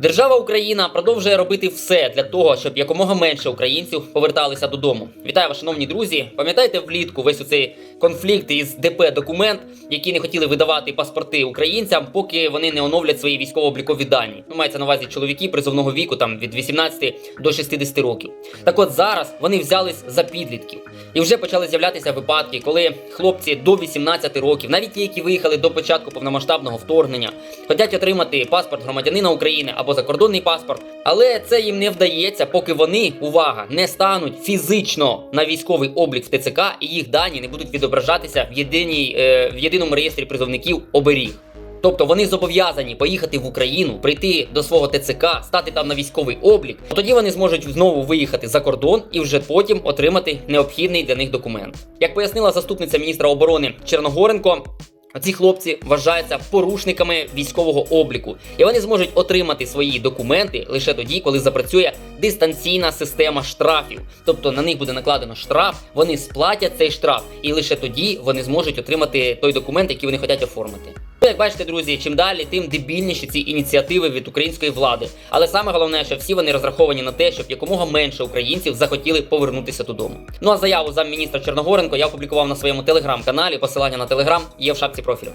Держава Україна продовжує робити все для того, щоб якомога менше українців поверталися додому. Вітаю вас, шановні друзі. Пам'ятаєте влітку весь цей конфлікт із ДП документ, які не хотіли видавати паспорти українцям, поки вони не оновлять свої військово-облікові дані. Ну, мається на увазі чоловіки призовного віку, там від 18 до 60 років. Так от зараз вони взялись за підлітків. І вже почали з'являтися випадки, коли хлопці до 18 років, навіть ті, які виїхали до початку повномасштабного вторгнення, хочуть отримати паспорт громадянина України або закордонний паспорт, але це їм не вдається, поки вони, увага, не стануть фізично на військовий облік в ТЦК і їх дані не будуть відображатися в єдиній е, в єдиному реєстрі призовників оберіг. Тобто вони зобов'язані поїхати в Україну, прийти до свого ТЦК, стати там на військовий облік. Тоді вони зможуть знову виїхати за кордон і вже потім отримати необхідний для них документ. Як пояснила заступниця міністра оборони Черногоренко. Ці хлопці вважаються порушниками військового обліку, і вони зможуть отримати свої документи лише тоді, коли запрацює дистанційна система штрафів. Тобто на них буде накладено штраф, вони сплатять цей штраф, і лише тоді вони зможуть отримати той документ, який вони хочуть оформити. Як бачите, друзі, чим далі, тим дебільніші ці ініціативи від української влади. Але саме головне, що всі вони розраховані на те, щоб якомога менше українців захотіли повернутися додому. Ну а заяву замміністра Чорногоренко я опублікував на своєму телеграм-каналі. Посилання на телеграм є в шапці профілю.